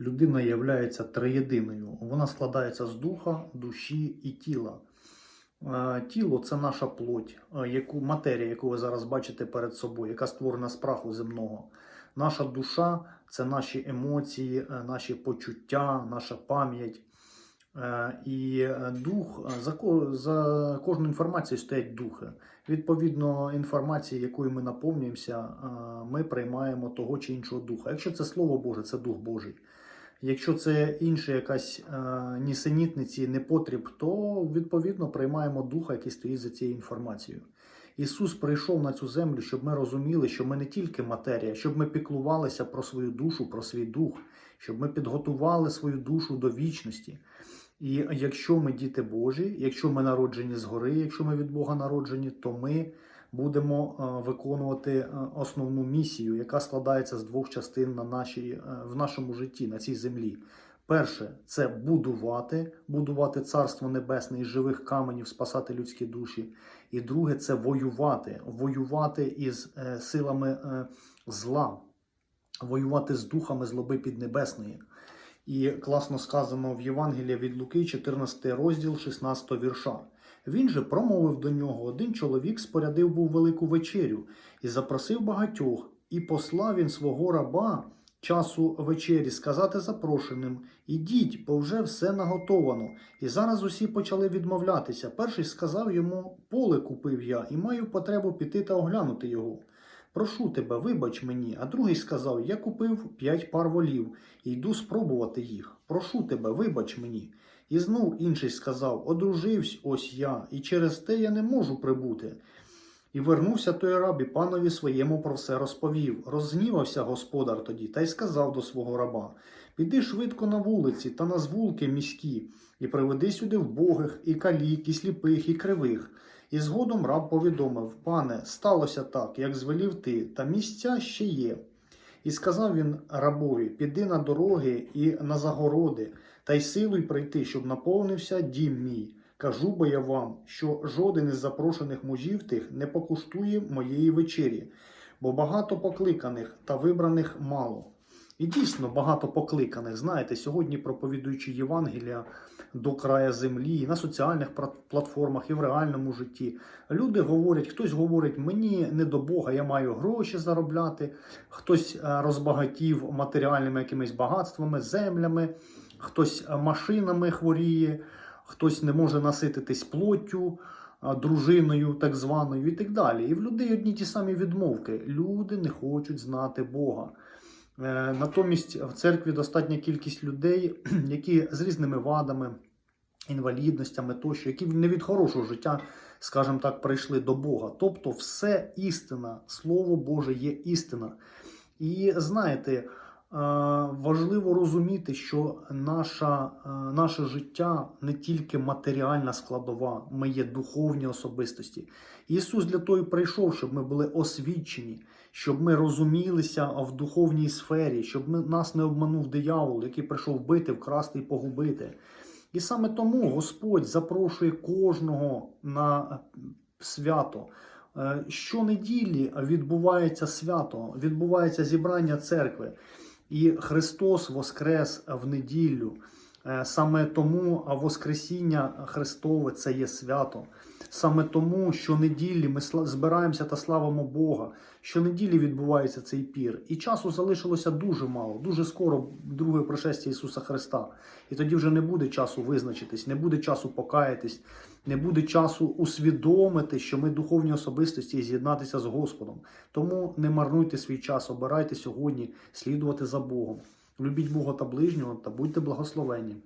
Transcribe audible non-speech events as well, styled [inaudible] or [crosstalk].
людина є триєдиною. Вона складається з духа, душі і тіла. Е, Тіло це наша плоть, е, яку матерія, яку ви зараз бачите перед собою, яка створена з праху земного. Наша душа це наші емоції, е, наші почуття, наша пам'ять. І дух за, ко- за кожну інформацію стоять духи. Відповідно, інформації, якою ми наповнюємося, ми приймаємо того чи іншого духа. Якщо це Слово Боже, це Дух Божий. Якщо це інша якась е, нісенітниці, непотріб, то відповідно приймаємо духа, який стоїть за цією інформацією. Ісус прийшов на цю землю, щоб ми розуміли, що ми не тільки матерія, щоб ми піклувалися про свою душу, про свій дух, щоб ми підготували свою душу до вічності. І якщо ми діти Божі, якщо ми народжені згори, якщо ми від Бога народжені, то ми будемо е, виконувати е, основну місію, яка складається з двох частин на нашій, е, в нашому житті, на цій землі. Перше це будувати, будувати царство небесне із живих каменів, спасати людські душі. І друге це воювати, воювати із е, силами е, зла, воювати з духами злоби піднебесної. І класно сказано в Євангелії від Луки, 14 розділ, 16 вірша. Він же промовив до нього: один чоловік спорядив був велику вечерю і запросив багатьох, і послав він свого раба часу вечері сказати запрошеним: Ідіть, бо вже все наготовано. І зараз усі почали відмовлятися. Перший сказав йому: Поле купив я, і маю потребу піти та оглянути його. Прошу тебе, вибач мені. А другий сказав: Я купив п'ять пар волів і йду спробувати їх. Прошу тебе, вибач мені. І знов інший сказав: Одруживсь ось я, і через те я не можу прибути. І вернувся той раб і панові своєму про все розповів. Розгнівався господар тоді та й сказав до свого раба: Піди швидко на вулиці та на звулки міські, і приведи сюди вбогих, і калік, і сліпих, і кривих. І згодом раб повідомив: Пане, сталося так, як звелів ти, та місця ще є. І сказав він рабові: Піди на дороги і на загороди, та й силуй прийти, щоб наповнився дім мій. Кажу бо я вам, що жоден із запрошених мужів тих не покуштує моєї вечері, бо багато покликаних та вибраних мало. І дійсно багато покликаних. Знаєте, сьогодні проповідуючи Євангелія до края землі, і на соціальних платформах, і в реальному житті, люди говорять, хтось говорить, мені не до Бога, я маю гроші заробляти, хтось е, розбагатів матеріальними якимись багатствами, землями, хтось е, машинами хворіє, хтось не може насититись плоттю, дружиною так званою і так далі. І в людей одні ті самі відмовки. Люди не хочуть знати Бога. Е, Натомість в церкві достатня кількість людей, [clears throat] які з різними вадами, інвалідностями тощо, які не від хорошого життя, скажімо так, прийшли до Бога. Тобто, все істина, Слово Боже є істина. І знаєте, е, важливо розуміти, що наша, е, наше життя не тільки матеріальна складова, ми є духовні особистості. Ісус для того і прийшов, щоб ми були освічені, щоб ми розумілися в духовній сфері, щоб ми, нас не обманув диявол, який прийшов вбити, вкрасти і погубити. І саме тому Господь запрошує кожного на е, свято. Е, Щонеділі відбувається свято, відбувається зібрання церкви. І Христос воскрес в неділю. Е, Саме тому а Воскресіння Христове це є свято. Саме тому, що неділі ми збираємося та славимо Бога. Щонеділі відбувається цей пір. І часу залишилося дуже мало. Дуже скоро друге пришестя Ісуса Христа. І тоді вже не буде часу визначитись, не буде часу покаятись, не буде часу усвідомити, що ми духовні особистості і з'єднатися з Господом. Тому не марнуйте свій час, обирайте сьогодні слідувати за Богом. Любіть Бога та ближнього та будьте благословені.